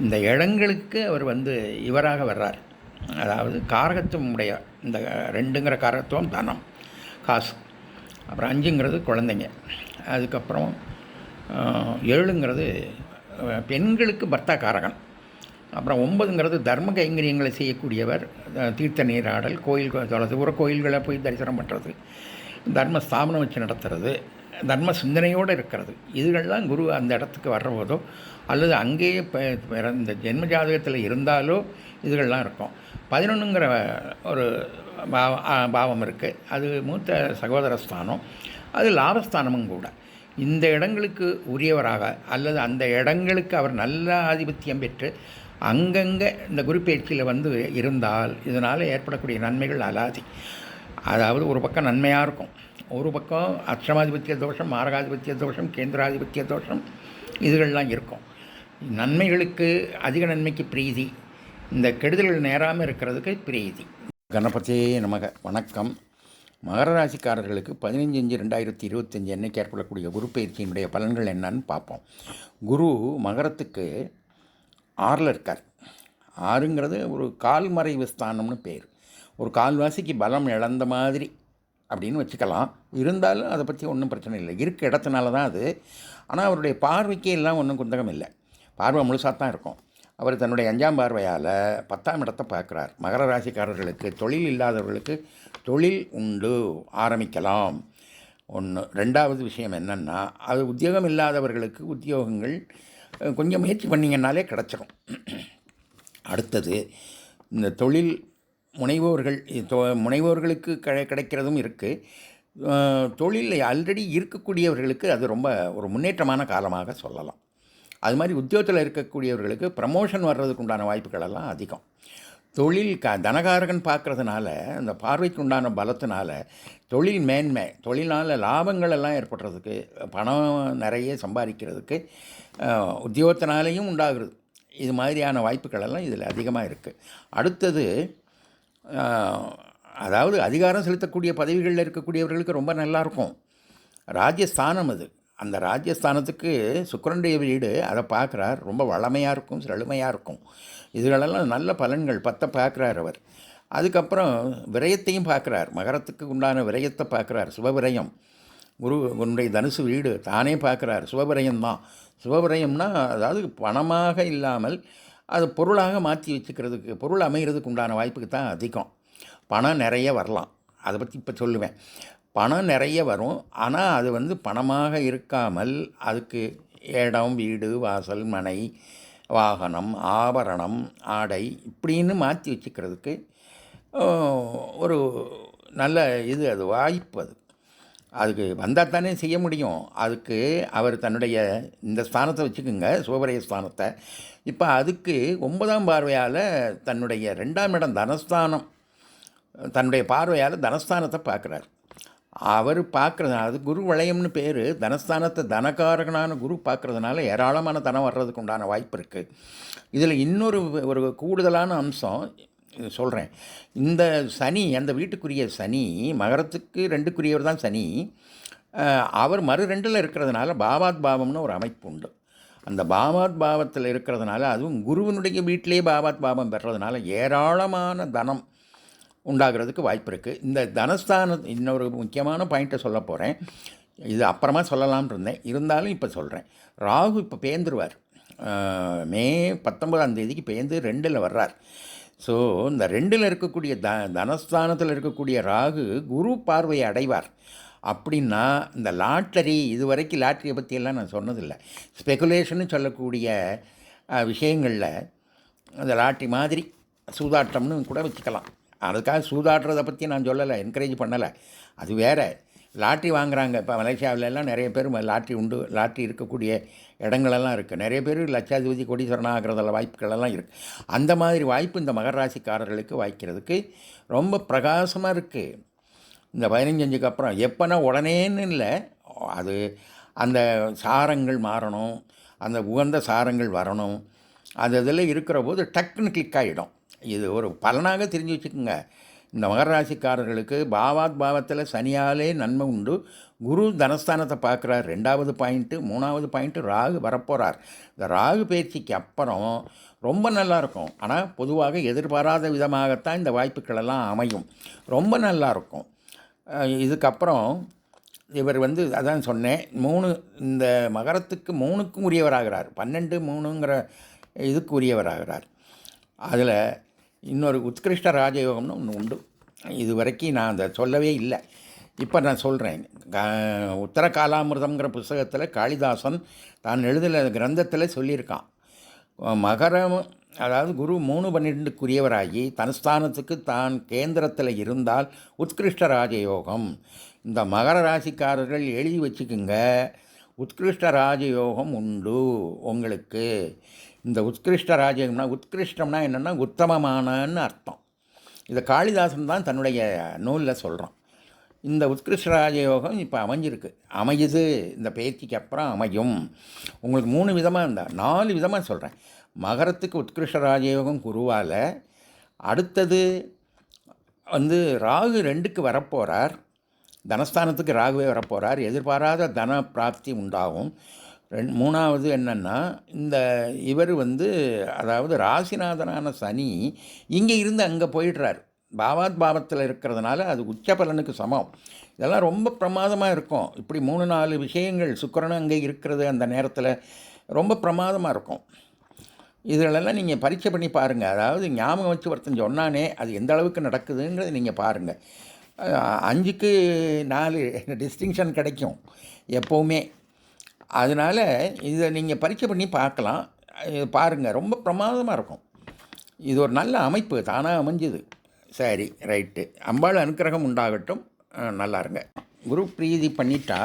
இந்த இடங்களுக்கு அவர் வந்து இவராக வர்றார். அதாவது காரகத்துவம் உடைய இந்த ரெண்டுங்கிற காரகத்துவம் தனம் காசு. அப்புறம் அஞ்சுங்கிறது குழந்தைங்க. அதுக்கப்புறம் ஏழுங்கிறது பெண்களுக்கு பர்த்தா காரகன். அப்புறம் ஒன்பதுங்கிறது தர்ம கைங்கரியங்களை செய்யக்கூடியவர் தீர்த்த நீராடல் கோயில் தொலைது உர கோயில்களை போய் தரிசனம் பண்ணுறது தர்ம ஸ்தாபனம் வச்சு நடத்துறது தர்ம சிந்தனையோடு இருக்கிறது. இதுகள்லாம் குரு அந்த இடத்துக்கு வர்ற போதோ அல்லது அங்கேயே பிறந்த ஜென்ம ஜாதகத்தில் இருந்தாலோ இதுகள்லாம் இருக்கும். பதினொன்றுங்கிற ஒரு பாவம் இருக்குது அது மூத்த சகோதர ஸ்தானம். அது லாபஸ்தானமும் கூட. இந்த இடங்களுக்கு உரியவராக அல்லது அந்த இடங்களுக்கு அவர் நல்ல ஆதிபத்தியம் பெற்று அங்கங்கே இந்த குரு வந்து இருந்தால் இதனால் ஏற்படக்கூடிய நன்மைகள் அலாதி. அதாவது ஒரு பக்கம் நன்மையாக இருக்கும். ஒரு பக்கம் அஷ்டமாதிபத்திய தோஷம் மாரகாதிபத்திய தோஷம் கேந்திராதிபத்திய தோஷம் இதுகள்லாம் இருக்கும். நன்மைகளுக்கு அதிக நன்மைக்கு பிரீதி. இந்த கெடுதல்கள் நேராமல் இருக்கிறதுக்கு பிரீதி. கணபதியே நமக. வணக்கம். மகர ராசிக்காரர்களுக்கு பதினஞ்சு அஞ்சு ரெண்டாயிரத்தி இருபத்தஞ்சி அன்னைக்கு ஏற்படக்கூடிய குரு பயிற்சியினுடைய பலன்கள் என்னன்னு பார்ப்போம். குரு மகரத்துக்கு ஆறில் இருக்கார். ஆறுங்கிறது ஒரு கால்மறைவு ஸ்தானம்னு பேர். ஒரு கால்வாசிக்கு பலம் இழந்த மாதிரி அப்படின்னு வச்சுக்கலாம். இருந்தாலும் அதை பற்றி ஒன்றும் பிரச்சனை இல்லை. இருக்க இடத்துனால தான் அது. ஆனால் அவருடைய பார்வைக்கே எல்லாம் ஒன்றும் குந்தகம் இல்லை. பார்வை முழுசாக தான் இருக்கும். அவர் தன்னுடைய அஞ்சாம் பார்வையால் பத்தாம் இடத்தை பார்க்குறார். மகர ராசிக்காரர்களுக்கு தொழில் இல்லாதவர்களுக்கு தொழில் உண்டு. ஆரம்பிக்கலாம். ஒன்று ரெண்டாவது விஷயம் என்னென்னா அது உத்தியோகம் இல்லாதவர்களுக்கு உத்தியோகங்கள் கொஞ்சம் முயற்சி பண்ணிங்கன்னாலே கிடச்சிரும். அடுத்தது இந்த தொழில் முனைவோர்கள் முனைவோர்களுக்கு கிடைக்கிறதும் இருக்குது தொழிலில் ஆல்ரெடி இருக்கக்கூடியவர்களுக்கு அது ரொம்ப ஒரு முன்னேற்றமான காலமாக சொல்லலாம். அது மாதிரி உத்தியோகத்தில் இருக்கக்கூடியவர்களுக்கு ப்ரமோஷன் வர்றதுக்கு உண்டான வாய்ப்புகள் எல்லாம் அதிகம். தொழில் க தனகாரகன் பார்க்குறதுனால அந்த பார்வைக்கு உண்டான பலத்தினால தொழில் மேன்மை தொழிலால் லாபங்கள் எல்லாம் ஏற்படுறதுக்கு பணம் நிறைய சம்பாதிக்கிறதுக்கு உத்தியோகத்தினாலேயும் உண்டாகிறது. இது மாதிரியான வாய்ப்புகள் எல்லாம் இதில் அதிகமாக இருக்குது அடுத்தது அதாவது அதிகாரம் செலுத்தக்கூடிய பதவிகளில் இருக்கக்கூடியவர்களுக்கு ரொம்ப நல்லாயிருக்கும். ராஜ்யஸ்தானம் அது. அந்த ராஜ்யஸ்தானத்துக்கு சுக்கரனுடைய வீடு அதை பார்க்குறார். ரொம்ப வளமையாக இருக்கும் செழுமையாக இருக்கும். இதுகளெல்லாம் நல்ல பலன்கள் பத்தை பார்க்குறார் அவர். அதுக்கப்புறம் விரயத்தையும் பார்க்குறார். மகரத்துக்கு உண்டான விரயத்தை பார்க்குறார். சுபவிரயம். குரு உன்னுடைய தனுசு வீடு தானே பார்க்குறார். சுபவிரயம் தான். சுபவிரயம்னா அதாவது பணமாக இல்லாமல் அது பொருளாக மாற்றி வச்சுக்கிறதுக்கு பொருள் அமைகிறதுக்கு உண்டான வாய்ப்புக்கு தான் அதிகம். பணம் நிறைய வரலாம். அதை பற்றி இப்போ சொல்லுவேன். பணம் நிறைய வரும். ஆனால் அது வந்து பணமாக இருக்காமல் அதுக்கு இடம் வீடு வாசல் மனை வாகனம் ஆபரணம் ஆடை இப்படின்னு மாற்றி வச்சுக்கிறதுக்கு ஒரு நல்ல இது அது வாய்ப்பு அது. அதுக்கு வந்தால் தானே செய்ய முடியும். அதுக்கு அவர் தன்னுடைய இந்த ஸ்தானத்தை வச்சுக்கோங்க சோபரைய ஸ்தானத்தை. இப்போ அதுக்கு ஒன்பதாம் பார்வையால் தன்னுடைய ரெண்டாம் இடம் தனஸ்தானம். தன்னுடைய பார்வையால் தனஸ்தானத்தை பார்க்குறாரு. அவர் பார்க்குறதுனால அது குரு வளையம்னு பேர் தனஸ்தானத்தை தனகாரகனான குரு பார்க்குறதுனால ஏராளமான தனம் வர்றதுக்கு உண்டான வாய்ப்பு இருக்குது இதில் இன்னொரு ஒரு கூடுதலான அம்சம் சொல்கிறேன் இந்த சனி அந்த வீட்டுக்குரிய சனி மகரத்துக்கு ரெண்டுக்குரியவர் தான் சனி. அவர் மறு ரெண்டில் இருக்கிறதுனால பாவாத் பாவம்னு ஒரு அமைப்பு உண்டு. அந்த பாவாத் பாவத்தில் இருக்கிறதுனால அதுவும் குருவினுடைய வீட்டிலேயே பாவாத் பாவம் பெறுறதுனால ஏராளமான தனம் உண்டாகிறதுக்கு வாய்ப்பு இருக்குது இந்த தனஸ்தான இன்னொரு முக்கியமான பாயிண்ட்டை சொல்ல போகிறேன் இது அப்புறமா சொல்லலாம்னு இருந்தேன். இருந்தாலும் இப்போ சொல்கிறேன் ராகு இப்போ பேந்துருவார். மே பத்தொன்பதாம் தேதிக்கு பேந்து ரெண்டில் வர்றார். ஸோ இந்த ரெண்டில் இருக்கக்கூடிய த தனஸ்தானத்தில் இருக்கக்கூடிய ராகு குரு பார்வையை அடைவார். அப்படின்னா இந்த லாட்டரி இது வரைக்கும் லாட்டரியை பற்றியெல்லாம் நான் சொன்னதில்லை. ஸ்பெகுலேஷன்னு சொல்லக்கூடிய விஷயங்களில் அந்த லாட்டரி மாதிரி சூதாட்டம்னு கூட வச்சுக்கலாம். அதுக்காக சூதாடுறதை பற்றி நான் சொல்லலை என்கரேஜ் பண்ணலை. அது வேறு. லாட்ரி வாங்குறாங்க. இப்போ மலேசியாவிலலாம் நிறைய பேர் லாட்ரி உண்டு லாட்ரி இருக்கக்கூடிய இடங்களெல்லாம் இருக்குது நிறைய பேர் லட்சாதிபதி கோடீஸ்வரனாக ஆகிறதில் வாய்ப்புகளெல்லாம் இருக்குது அந்த மாதிரி வாய்ப்பு இந்த மகர ராசிக்காரர்களுக்கு வாய்க்கிறதுக்கு ரொம்ப பிரகாசமாக இருக்குது இந்த பதினஞ்சஞ்சுக்கு அப்புறம் எப்போனா உடனேன்னு இல்லை. அது அந்த சாரங்கள் மாறணும். அந்த உகந்த சாரங்கள் வரணும். அது இதில் இருக்கிற போது டக்குன்னு கிளிக் ஆகிடும் இது ஒரு பலனாக தெரிஞ்சு வச்சுக்கோங்க. இந்த மகராசிக்காரர்களுக்கு பாவாத் பாவத்தில் சனியாலே நன்மை உண்டு. குரு தனஸ்தானத்தை பார்க்குறார். ரெண்டாவது பாயிண்ட்டு மூணாவது பாயிண்ட்டு ராகு வரப்போகிறார் இந்த ராகு பயிற்சிக்கு அப்புறம் ரொம்ப நல்லா இருக்கும் ஆனால் பொதுவாக எதிர்பாராத விதமாகத்தான் இந்த வாய்ப்புகளெல்லாம் அமையும். ரொம்ப நல்லா இருக்கும் இதுக்கப்புறம் இவர் வந்து அதான் சொன்னேன். மூணு இந்த மகரத்துக்கு மூணுக்கும் உரியவராகிறார். பன்னெண்டு மூணுங்கிற இதுக்கு உரியவராகிறார். அதில் இன்னொரு உத்கிருஷ்ட ராஜயோகம்னு ஒன்று உண்டு. இது வரைக்கும் நான் அதை சொல்லவே இல்லை. இப்போ நான் சொல்கிறேன் உத்தர காலாமிர்தம்ங்கிற புஸ்தகத்தில் காளிதாசன் தான் எழுதல கிரந்தத்தில் சொல்லியிருக்கான். மகரம் அதாவது குரு மூணு பன்னிரெண்டுக்குரியவராகி தனஸ்தானத்துக்கு தான் கேந்திரத்தில் இருந்தால் உத்கிருஷ்ட ராஜயோகம். இந்த மகர ராசிக்காரர்கள் எழுதி வச்சுக்குங்க. உத்கிருஷ்ட ராஜயோகம் உண்டு உங்களுக்கு. இந்த உத்கிருஷ்ட ராஜயோகம்னா உத்கிருஷ்டம்னா என்னென்னா உத்தமமானன்னு அர்த்தம். இதை காளிதாசன் தான் தன்னுடைய நூலில் சொல்கிறான் இந்த உத்கிருஷ்ட ராஜயோகம் இப்போ அமைஞ்சிருக்கு. அமையுது. இந்த பேச்சுக்கு அப்புறம் அமையும். உங்களுக்கு மூணு விதமாக இருந்தால் நாலு விதமாக சொல்கிறேன் மகரத்துக்கு உத்கிருஷ்ட ராஜயோகம் குருவால் அடுத்தது வந்து ராகு ரெண்டுக்கு வரப்போகிறார் தனஸ்தானத்துக்கு ராகுவே வரப்போகிறார் எதிர்பாராத தன பிராப்தி உண்டாகும். ரெண் மூணாவது என்னென்னா இந்த இவர் வந்து அதாவது ராசிநாதனான சனி இங்கே இருந்து அங்கே போயிடுறார். பாவாத் பாவத்தில் இருக்கிறதுனால அது உச்ச பலனுக்கு சமம். இதெல்லாம் ரொம்ப பிரமாதமாக இருக்கும். இப்படி மூணு நாலு விஷயங்கள் சுக்கரனும் அங்கே இருக்கிறது அந்த நேரத்தில் ரொம்ப பிரமாதமாக இருக்கும். இதிலெல்லாம் நீங்கள் பரீட்சை பண்ணி பாருங்கள் அதாவது ஞாபகம் வச்சு ஒருத்தன் சொன்னானே அது எந்த அளவுக்கு நடக்குதுங்கிறத நீங்கள் பாருங்கள் அஞ்சுக்கு நாலு டிஸ்டிங்ஷன் கிடைக்கும். எப்போவுமே. அதனால் இதை நீங்கள் பரீட்சை பண்ணி பார்க்கலாம். இது பாருங்கள் ரொம்ப பிரமாதமாக இருக்கும். இது ஒரு நல்ல அமைப்பு தானாக அமைஞ்சுது. சரி ரைட்டு. அம்பாள் அனுக்கிரகம் உண்டாகட்டும். நல்லா இருங்க. குரு பிரீதி பண்ணிட்டா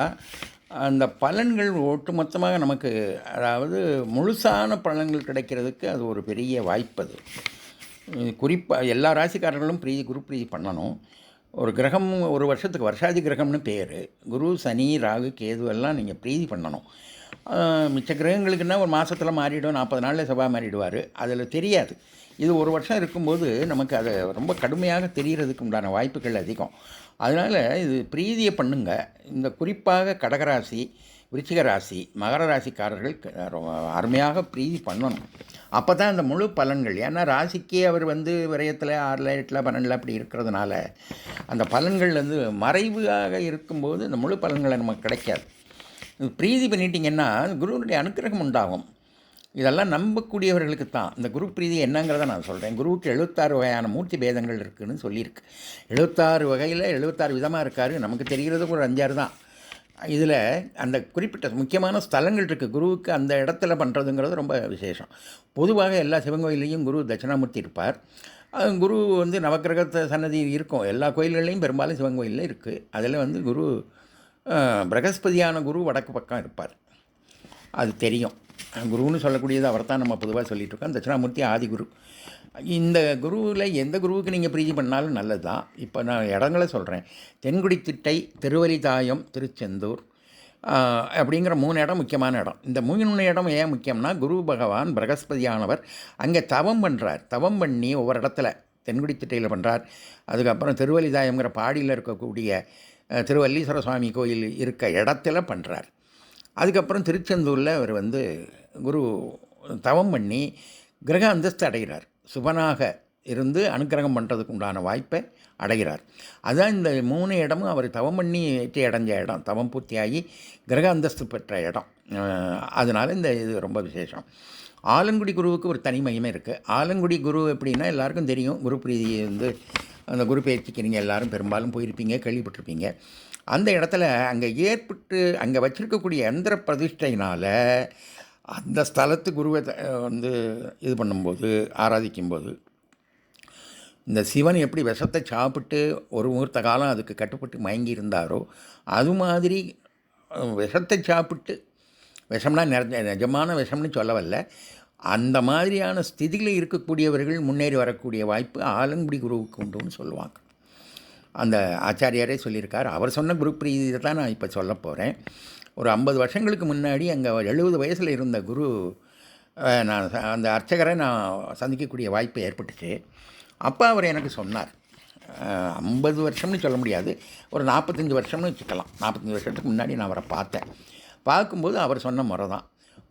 அந்த பலன்கள் ஒட்டுமொத்தமாக நமக்கு அதாவது முழுசான பலன்கள் கிடைக்கிறதுக்கு அது ஒரு பெரிய வாய்ப்பு அது. குறிப்பாக எல்லா ராசிக்காரர்களும் பிரீதி குரு பிரீதி பண்ணணும். ஒரு கிரகம் ஒரு வருஷத்துக்கு வருஷாதி கிரகம்னு பேர். குரு சனி ராகு கேது எல்லாம் நீங்கள் பிரீதி பண்ணணும். மிச்ச கிரகங்களுக்குன்னா ஒரு மாதத்தில் மாறிடும் நாற்பது நாளில் செவ்வாய் மாறிடுவார். அதில் தெரியாது. இது ஒரு வருஷம் இருக்கும்போது நமக்கு அதை ரொம்ப கடுமையாக தெரிகிறதுக்கு உண்டான வாய்ப்புகள் அதிகம். அதனால் இது பிரீதியை பண்ணுங்க. இந்த குறிப்பாக கடகராசி விருச்சிக ராசி மகர ராசிக்காரர்கள் க- அருமையாக பிரீதி பண்ணணும். அப்போ தான் அந்த முழு பலன்கள். ஏன்னா ராசிக்கே அவர் வந்து விரயத்தில் ஆறில் எட்டில் பன்னெண்டில் அப்படி இருக்கிறதுனால அந்த பலன்கள் வந்து மறைவாக இருக்கும்போது இந்த முழு பலன்களை நமக்கு கிடைக்காது. பிரீதி பண்ணிட்டீங்கன்னா குருவனுடைய அனுக்கிரகம் உண்டாகும். இதெல்லாம் நம்பக்கூடியவர்களுக்கு தான் இந்த குரு பிரீதி என்னங்கிறத நான் சொல்கிறேன் குருவுக்கு எழுபத்தாறு வகையான மூர்த்தி பேதங்கள் இருக்குதுன்னு சொல்லியிருக்கு. எழுபத்தாறு வகையில் எழுபத்தாறு விதமாக இருக்காரு. நமக்கு தெரிகிறது ஒரு அஞ்சாறு தான். இதில் அந்த குறிப்பிட்ட முக்கியமான ஸ்தலங்கள் இருக்குது குருவுக்கு அந்த இடத்துல பண்ணுறதுங்கிறது ரொம்ப விசேஷம். பொதுவாக எல்லா சிவன் கோயிலையும் குரு தட்சிணாமூர்த்தி இருப்பார். குரு வந்து நவக்கிரகத்தை சன்னதி இருக்கும். எல்லா கோயில்கள்லையும் பெரும்பாலும் சிவன் கோயிலில் இருக்குது அதில் வந்து குரு பிரகஸ்பதியான குரு வடக்கு பக்கம் இருப்பார். அது தெரியும். குருன்னு சொல்லக்கூடியது அவர் தான் நம்ம பொதுவாக சொல்லிட்டு இருக்கோம். தட்சிணாமூர்த்தி ஆதிகுரு. இந்த குருவில் எந்த குருவுக்கு நீங்கள் பிரீதி பண்ணாலும் நல்லது? தான் இப்போ நான் இடங்களை சொல்கிறேன் தென்குடி திட்டை திருவலிதாயம் திருச்செந்தூர் அப்படிங்கிற மூணு இடம் முக்கியமான இடம். இந்த மூணு இடம் ஏன் முக்கியம்னா குரு பகவான் பிரகஸ்பதியானவர் அங்கே தவம் பண்ணுறார் தவம் பண்ணி ஒவ்வொரு இடத்துல தென்குடி திட்டையில் பண்ணுறார் அதுக்கப்புறம் திருவலிதாயம்ங்கிற பாடியில் இருக்கக்கூடிய திருவல்லீஸ்வர சுவாமி கோயில் இருக்க இடத்துல பண்ணுறார் அதுக்கப்புறம் திருச்செந்தூரில் அவர் வந்து குரு தவம் பண்ணி கிரக அந்தஸ்து அடைகிறார். சுபனாக இருந்து அனுக்கிரகம் பண்ணுறதுக்கு உண்டான வாய்ப்பை அடைகிறார். அதுதான் இந்த மூணு இடமும் அவர் தவம் பண்ணி ஏற்றி அடைஞ்ச இடம். தவம் பூர்த்தியாகி கிரக அந்தஸ்து பெற்ற இடம். அதனால் இந்த இது ரொம்ப விசேஷம். ஆலங்குடி குருவுக்கு ஒரு தனி மகிமை இருக்குது ஆலங்குடி குரு எப்படின்னா எல்லாருக்கும் தெரியும். குரு பிரீதி வந்து அந்த குரு பயிற்சிக்கு நீங்கள் எல்லாரும் பெரும்பாலும் போயிருப்பீங்க கேள்விப்பட்டிருப்பீங்க. அந்த இடத்துல அங்கே ஏற்பட்டு அங்கே வச்சுருக்கக்கூடிய எந்திர பிரதிஷ்டையினால் அந்த ஸ்தலத்து குருவை த- வந்து இது பண்ணும்போது ஆராதிக்கும்போது இந்த சிவன் எப்படி விஷத்தை சாப்பிட்டு ஒரு முகூர்த்த காலம் அதுக்கு கட்டுப்பட்டு மயங்கி இருந்தாரோ அது மாதிரி விஷத்தை சாப்பிட்டு விஷம்னா நிறைய நிஜமான விஷம்னு சொல்ல வரல அந்த மாதிரியான ஸ்திதியில் இருக்கக்கூடியவர்கள் முன்னேறி வரக்கூடிய வாய்ப்பு ஆலங்குடி குருவுக்கு உண்டுன்னு சொல்லுவாங்க. அந்த ஆச்சாரியாரே சொல்லியிருக்கார். அவர் சொன்ன குரு பிரீதியை தான் நான் இப்போ சொல்ல போகிறேன் ஒரு ஐம்பது வருஷங்களுக்கு முன்னாடி அங்கே எழுபது வயசில் இருந்த குரு நான் அந்த அர்ச்சகரை நான் சந்திக்கக்கூடிய வாய்ப்பு ஏற்பட்டுச்சு. அப்போ அவர் எனக்கு சொன்னார். ஐம்பது வருஷம்னு சொல்ல முடியாது. ஒரு நாற்பத்தஞ்சு வருஷம்னு வச்சுக்கலாம். நாற்பத்தஞ்சு வருஷத்துக்கு முன்னாடி நான் அவரை பார்த்தேன். பார்க்கும்போது அவர் சொன்ன முறை தான்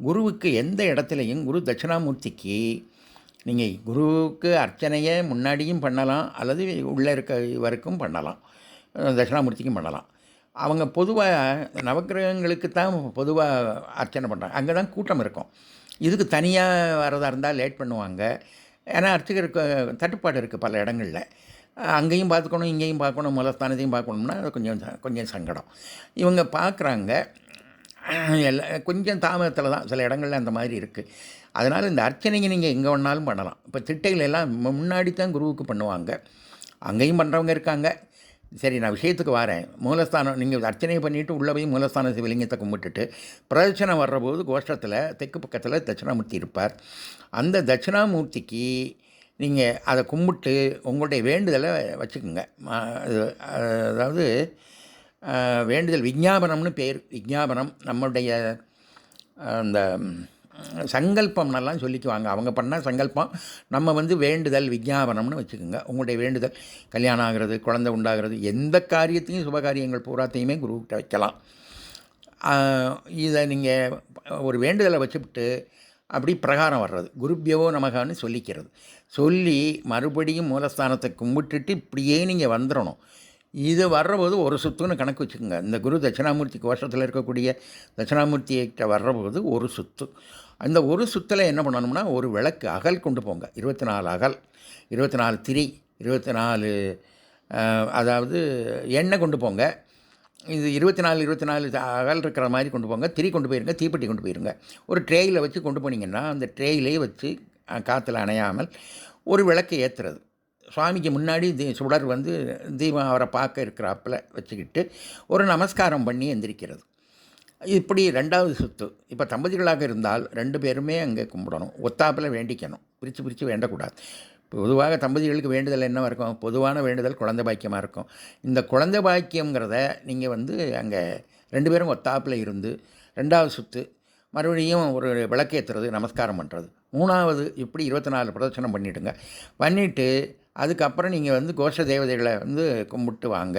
குருவுக்கு எந்த இடத்துலையும் குரு தட்சிணாமூர்த்திக்கு நீங்கள் குருவுக்கு அர்ச்சனையை முன்னாடியும் பண்ணலாம் அல்லது உள்ளே இருக்க வரைக்கும் பண்ணலாம். தட்சிணாமூர்த்திக்கும் பண்ணலாம். அவங்க பொதுவாக நவக்கிரகங்களுக்கு தான் பொதுவாக அர்ச்சனை பண்ணுறாங்க அங்கே தான் கூட்டம் இருக்கும். இதுக்கு தனியாக வரதாக இருந்தால் லேட் பண்ணுவாங்க. ஏன்னா அர்ச்சகருக்கு தட்டுப்பாடு இருக்குது பல இடங்களில். அங்கேயும் பார்த்துக்கணும் இங்கேயும் பார்க்கணும் மூலஸ்தானத்தையும் பார்க்கணும்னா அது கொஞ்சம் கொஞ்சம் சங்கடம். இவங்க பார்க்குறாங்க. எல்லா கொஞ்சம் தாமதத்தில் தான் சில இடங்கள்ல அந்த மாதிரி இருக்குது அதனால் இந்த அர்ச்சனைங்க நீங்கள் எங்கே வேணாலும் பண்ணலாம். இப்போ திட்டைகள் எல்லாம் முன்னாடி தான் குருவுக்கு பண்ணுவாங்க. அங்கேயும் பண்ணுறவங்க இருக்காங்க. சரி நான் விஷயத்துக்கு வரேன். மூலஸ்தானம் நீங்கள் அர்ச்சனை பண்ணிவிட்டு உள்ளே போய் மூலஸ்தான சிவலிங்கத்தை கும்பிட்டுட்டு பிரதட்சணம் வர்றபோது கோஷ்டத்தில் தெற்கு பக்கத்தில் தட்சிணாமூர்த்தி இருப்பார். அந்த தட்சிணாமூர்த்திக்கு நீங்கள் அதை கும்பிட்டு உங்களுடைய வேண்டுதலை வச்சுக்கோங்க. அது- அதாவது வேண்டுதல் விஞ்ஞாபனம்னு பேர் விஞ்ஞாபனம் நம்முடைய அந்த சங்கல்பம்னெல்லாம் சொல்லிக்குவாங்க. அவங்க பண்ணால் சங்கல்பம் நம்ம வந்து வேண்டுதல் விஞ்ஞாபனம்னு வச்சுக்கோங்க. உங்களுடைய வேண்டுதல் கல்யாணம் ஆகிறது குழந்தை உண்டாகிறது எந்த காரியத்தையும் சுபகாரியங்கள் பூராத்தையுமே குருக்கிட்ட வைக்கலாம். இதை நீங்கள் ஒரு வேண்டுதலை வச்சுவிட்டு அப்படி பிரகாரம் வர்றது. குருப்பியவோ நமகான்னு சொல்லிக்கிறது. சொல்லி மறுபடியும் மூலஸ்தானத்தை கும்பிட்டுட்டு இப்படியே நீங்கள் வந்துடணும் இது வர்றபோது ஒரு சுத்துன்னு கணக்கு வச்சுக்கோங்க. இந்த குரு தட்சிணாமூர்த்தி கோஷத்தில் இருக்கக்கூடிய தட்சிணாமூர்த்திகிட்ட வர்றபோது ஒரு சுத்து. அந்த ஒரு சுத்தில் என்ன பண்ணணும்னா ஒரு விளக்கு அகல் கொண்டு போங்க. இருபத்தி நாலு அகல் இருபத்தி நாலு திரி இருபத்தி நாலு அதாவது எண்ணெய் கொண்டு போங்க. இது இருபத்தி நாலு இருபத்தி நாலு அகல் இருக்கிற மாதிரி கொண்டு போங்க. திரி கொண்டு போயிருங்க தீப்பெட்டி கொண்டு போயிருங்க. ஒரு ட்ரேயில் வச்சு கொண்டு போனீங்கன்னா அந்த ட்ரேயிலே வச்சு காற்றுல அணையாமல் ஒரு விளக்கை ஏற்றுறது சுவாமிக்கு முன்னாடி தி சுடர் வந்து தீபம் அவரை பார்க்க இருக்கிறாப்பில் வச்சுக்கிட்டு ஒரு நமஸ்காரம் பண்ணி எந்திரிக்கிறது. இப்படி ரெண்டாவது சுத்து. இப்போ தம்பதிகளாக இருந்தால் ரெண்டு பேருமே அங்கே கும்பிடணும். ஒத்தாப்பில் வேண்டிக்கணும். பிரித்து பிரித்து வேண்டக்கூடாது. பொதுவாக தம்பதிகளுக்கு வேண்டுதல் என்ன இருக்கும்? பொதுவான வேண்டுதல் குழந்தை பாக்கியமாக இருக்கும். இந்த குழந்தை பாக்கியங்கிறத நீங்கள் வந்து அங்கே ரெண்டு பேரும் ஒத்தாப்பில் இருந்து ரெண்டாவது சொத்து மறுபடியும் ஒரு விளக்கேற்றுறது நமஸ்காரம் பண்ணுறது மூணாவது இப்படி இருபத்தி நாலு பிரதட்சணம் பண்ணிவிடுங்க பண்ணிவிட்டு அதுக்கப்புறம் நீங்கள் வந்து கோஷ தேவதைகளை வந்து கும்பிட்டு வாங்க.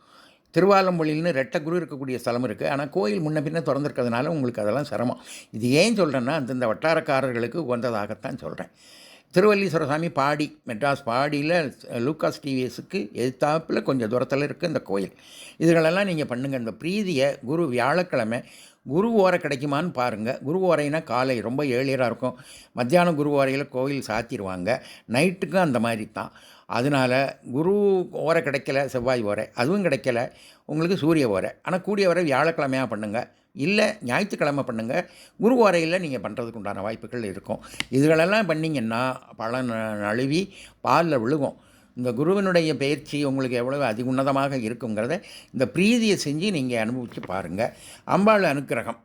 திருவாலம்பொழில்னு ரெட்டை குரு இருக்கக்கூடிய ஸ்தலம் இருக்குது ஆனால் கோயில் முன்ன பின்ன திறந்துருக்கிறதுனால உங்களுக்கு அதெல்லாம் சிரமம். இது ஏன் சொல்கிறேன்னா அந்தந்த வட்டாரக்காரர்களுக்கு உகந்ததாகத்தான் சொல்கிறேன் திருவல்லீஸ்வர சாமி பாடி மெட்ராஸ் பாடியில் லூக்காஸ் டிவிஎஸுக்கு எதிர்த்தாப்பில் கொஞ்சம் தூரத்தில் இருக்குது இந்த கோயில். இதுகளெல்லாம் நீங்கள் பண்ணுங்கள் இந்த பிரீதியை குரு வியாழக்கிழமை குரு ஓரை கிடைக்குமான்னு பாருங்கள் குரு ஓரைனா காலை ரொம்ப ஏழியராக இருக்கும். மத்தியானம் குரு ஓரையில் கோயில் சாத்திடுவாங்க நைட்டுக்கும் அந்த மாதிரி தான். அதனால் குரு ஓரை கிடைக்கல செவ்வாய் ஓரை அதுவும் கிடைக்கல. உங்களுக்கு சூரிய ஓரை. ஆனால் கூடிய வரை வியாழக்கிழமையாக பண்ணுங்கள் இல்லை ஞாயிற்றுக்கிழமை பண்ணுங்கள் குரு ஓரையில் நீங்கள் பண்ணுறதுக்கு உண்டான வாய்ப்புகள் இருக்கும். இதுகளெல்லாம் பண்ணிங்கன்னா பலன் நழுவி பாலில் விழுகும். இந்த குருவினுடைய பயிற்சி உங்களுக்கு எவ்வளவு அதி உன்னதமாக இருக்குங்கிறத இந்த பிரீதியை செஞ்சு நீங்கள் அனுபவித்து பாருங்கள் அம்பாள் அனுக்கிரகம்.